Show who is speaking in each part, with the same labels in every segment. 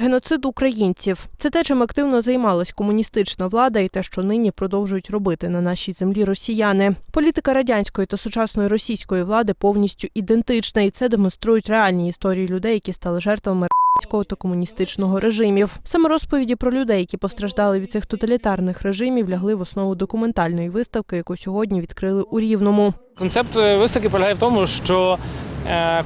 Speaker 1: Геноцид українців це те, чим активно займалась комуністична влада, і те, що нині продовжують робити на нашій землі росіяни. Політика радянської та сучасної російської влади повністю ідентична, і це демонструють реальні історії людей, які стали жертвами радянського та комуністичного режимів. Саме розповіді про людей, які постраждали від цих тоталітарних режимів, лягли в основу документальної виставки, яку сьогодні відкрили у Рівному.
Speaker 2: Концепт е, виставки полягає в тому, що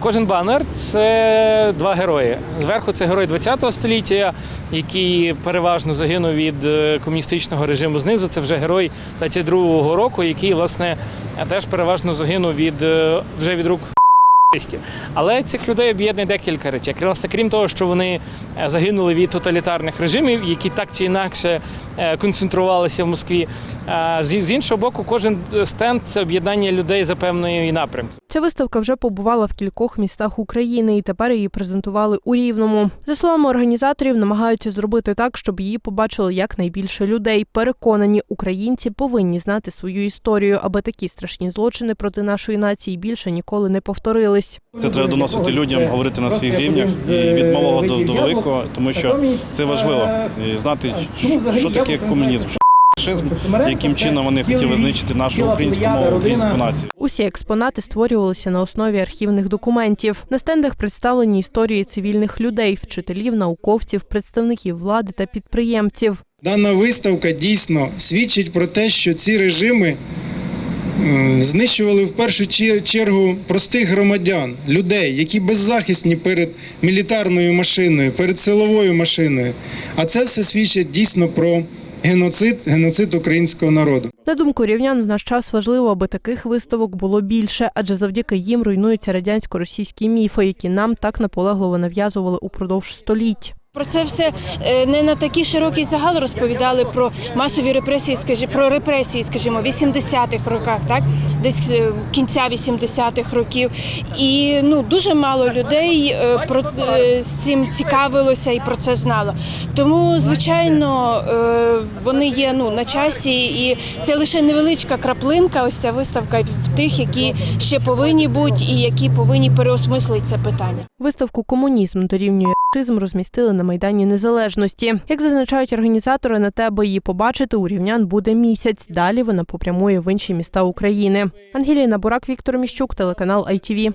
Speaker 2: кожен банер це два герої. Зверху це герой ХХ століття, який переважно загинув від е, комуністичного режиму. Знизу це вже герой 22-го року, який власне е, теж переважно загинув від е, вже від рук. Але цих людей об'єднує декілька речей. Власне, крім того, що вони е, загинули від тоталітарних режимів, які так чи інакше е, концентрувалися в Москві. е, З іншого боку, кожен стенд це об'єднання людей за певною напрямку.
Speaker 1: Ця виставка вже побувала в кількох містах України, і тепер її презентували у Рівному. За словами організаторів, намагаються зробити так, щоб її побачили якнайбільше людей. Переконані, українці повинні знати свою історію, аби такі страшні злочини проти нашої нації більше ніколи не повторились.
Speaker 3: Це треба доносити людям, говорити на своїх рівнях і від малого до, великого, тому що це важливо знати, що таке комунізм, фашизм, яким чином вони хотіли знищити нашу українську мову, українську націю.
Speaker 1: Усі експонати створювалися на основі архівних документів. На стендах представлені історії цивільних людей, вчителів, науковців, представників влади та підприємців.
Speaker 4: Дана виставка дійсно свідчить про те, що ці режими знищували в першу чергу простих громадян, людей, які беззахисні перед мілітарною машиною, перед силовою машиною. А це все свідчить дійсно про геноцид, геноцид українського народу.
Speaker 1: На думку рівнян, в наш час важливо, аби таких виставок було більше, адже завдяки їм руйнуються радянсько-російські міфи, які нам так наполегливо нав'язували упродовж століть.
Speaker 5: Про це все е, не на такий широкий загал розповідали про масові репресії, скажімо, про репресії, скажімо, в 80-х роках, так десь е, кінця 80-х років. І ну дуже мало людей е, про з цим цікавилося і про це знало. Тому, звичайно, вони є ну на часі, і це лише невеличка краплинка. Ось ця виставка в тих, які ще повинні бути і які повинні переосмислити це питання.
Speaker 1: Виставку Комунізм дорівнює рашизм розмістили на майдані Незалежності. Як зазначають організатори, на те, аби її побачити, у рівнян буде місяць. Далі вона попрямує в інші міста України. Ангеліна Бурак, Віктор Міщук, телеканал ITV.